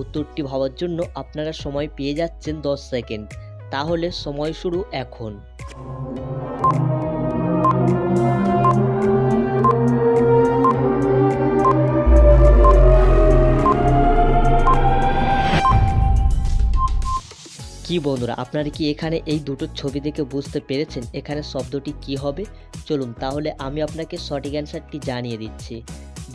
উত্তরটি ভাবার জন্য আপনারা সময় পেয়ে যাচ্ছেন দশ সেকেন্ড। তাহলে সময় শুরু এখন। কি বন্ধুরা, আপনারা কি এখানে এই দুটো ছবি দেখে বুঝতে পেরেছেন এখানে শব্দটি কি হবে? চলুন তাহলে আমি আপনাকে সঠিক অ্যান্সারটি জানিয়ে দিচ্ছি।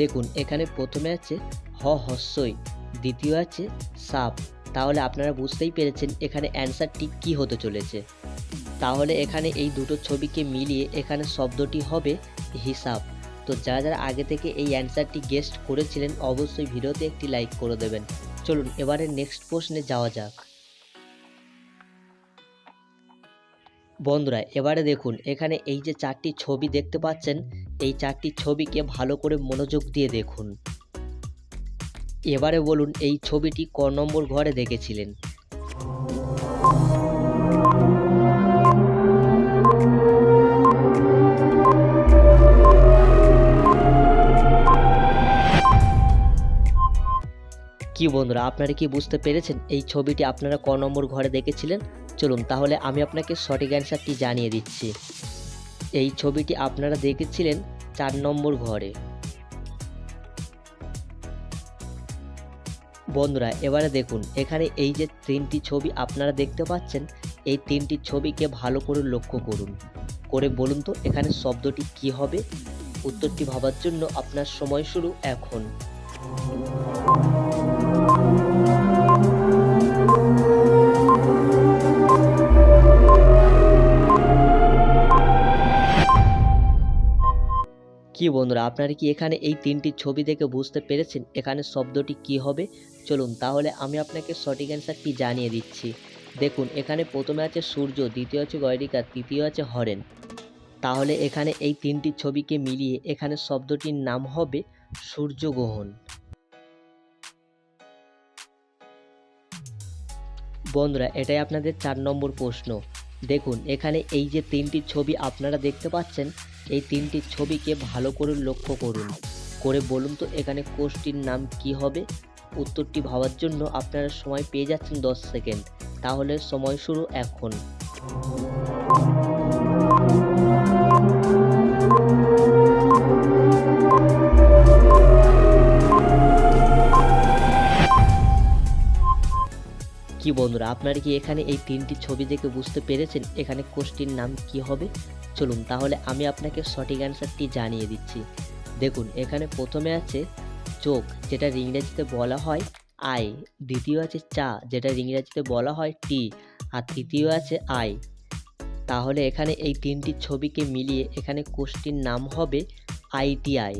দেখুন, এখানে প্রথমে আছে হ, হস্যই। দ্বিতীয় আছে সাপ তাহলে আপনারা বুঝতেই পেরেছেন এখানে অ্যান্সারটি কি হতে চলেছে। তাহলে এখানে এই দুটো ছবিকে মিলিয়ে এখানে শব্দটি হবে হিসাব। তো যারা যারা আগে থেকে এই অ্যান্সারটি গেস্ট করেছিলেন, অবশ্যই ভিডিওতে একটি লাইক করে দেবেন। চলুন, এবারে নেক্সট প্রশ্নে যাওয়া যাক। বন্ধুরা, এবারে দেখুন, এখানে এই যে চারটি ছবি দেখতে পাচ্ছেন, এই চারটি ছবিকে ভালো করে মনোযোগ দিয়ে দেখুন। এবারে বলুন, এই ছবিটি ক নম্বর ঘরে দেখেছিলেন? কি বন্ধুরা, আপনারা কি বুঝতে পেরেছেন? এই ছবিটি আপনারা ক নম্বর ঘরে দেখেছিলেন? চলুন, তাহলে আমি আপনাকে সঠিক অ্যান্সারটি জানিয়ে দিচ্ছি। এই ছবিটি আপনারা দেখেছিলেন চার নম্বর ঘরে। বন্ধুরা, এবারে দেখুন, এখানে এই যে তিনটি ছবি আপনারা দেখতে পাচ্ছেন, এই তিনটি ছবিকে ভালো করে লক্ষ্য করুন। করে বলুন তো, এখানে শব্দটি কি হবে? উত্তরটি ভাবার জন্য আপনার সময় শুরু এখন। কি বন্ধুরা, আপনারা কি এখানে এই তিনটি ছবি দেখে বুঝতে পেরেছেন এখানে শব্দটি কি হবে? চলুন তাহলে আমি আপনাকে সঠিক অ্যান্সারটি জানিয়ে দিচ্ছি। দেখুন, এখানে প্রথমে আছে সূর্য, দ্বিতীয় আছে গয়রিকা, তৃতীয় আছে হরেন। তাহলে এখানে এই তিনটি ছবিকে মিলিয়ে এখানে শব্দটির নাম হবে সূর্যগ্রহণ। বন্ধুরা, এটাই আপনাদের চার নম্বর প্রশ্ন। দেখুন, এখানে এই যে তিনটি ছবি আপনারা দেখতে পাচ্ছেন, এই তিনটি ছবিকে ভালো করে লক্ষ্য করুন। করে বলুন তো এখানে কোর্সটির নাম কি হবে? উত্তরটি ভাবার জন্য আপনারা সময় পেয়ে যাচ্ছেন দশ সেকেন্ড। তাহলে সময় শুরু এখন। কি বন্ধুরা, আপনারা কি এখানে এই তিনটি ছবি দেখে বুঝতে পেরেছেন এখানে কোষটির নাম কি হবে? চলুন তাহলে আমি আপনাকে সঠিক অ্যান্সারটি জানিয়ে দিচ্ছি। দেখুন, এখানে প্রথমে আছে চোখ, যেটা ইংরেজিতে বলা হয় আই, দ্বিতীয় আছে চা, যেটা ইংরেজিতে বলা হয় টি, আর তৃতীয় আছে আই। তাহলে এখানে এই তিনটি ছবিকে মিলিয়ে এখানে কোষটির নাম হবে আইটিআই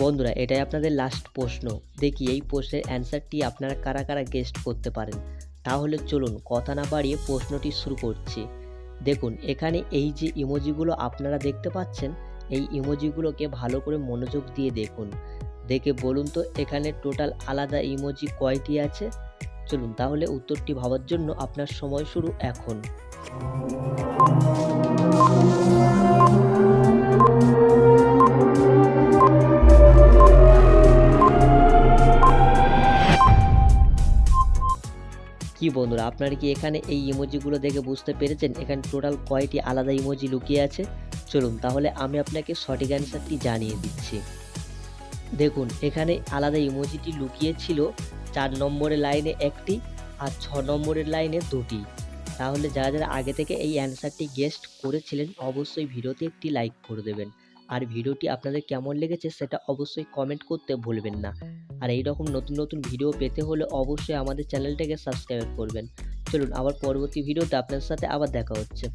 বন্ধুরা, এটাই আপনাদের লাস্ট প্রশ্ন। দেখি এই প্রশ্নের অ্যান্সারটি আপনারা কারা কারা গেস্ট করতে পারেন। তাহলে চলুন কথা না বাড়িয়ে প্রশ্নটি শুরু করছি। দেখুন, এখানে এই যে ইমোজিগুলো আপনারা দেখতে পাচ্ছেন, এই ইমোজিগুলোকে ভালো করে মনোযোগ দিয়ে দেখুন। দেখে বলুন তো, এখানে টোটাল আলাদা ইমোজি কয়টি আছে? চলুন তাহলে উত্তরটি ভাবার জন্য আপনার সময় শুরু এখন। কি বন্ধুরা, আপনারা কি এখানে এই ইমোজিগুলো দেখে বুঝতে পেরেছেন? এখানে টোটাল কয়টি আলাদা ইমোজি লুকিয়ে আছে? চলুন তাহলে আমি আপনাকে সঠিক অ্যান্সারটি জানিয়ে দিচ্ছি। দেখুন, এখানে আলাদা ইমোজিটি লুকিয়ে ছিল চার নম্বরের লাইনে একটি আর ছ নম্বরের লাইনে দুটি। তাহলে যারা যারা আগে থেকে এই অ্যান্সারটি গেস্ট করেছিলেন, অবশ্যই ভিডিওতে একটি লাইক করে দেবেন। আর ভিডিওটি আপনাদের কেমন লেগেছে সেটা অবশ্যই কমেন্ট করতে ভুলবেন না। আর এই রকম নতুন নতুন ভিডিও পেতে হলে অবশ্যই আমাদের চ্যানেলটাকে সাবস্ক্রাইব করবেন। চলুন, আবার পরবর্তী ভিডিওতে আপনার সাথে আবার দেখা হচ্ছে।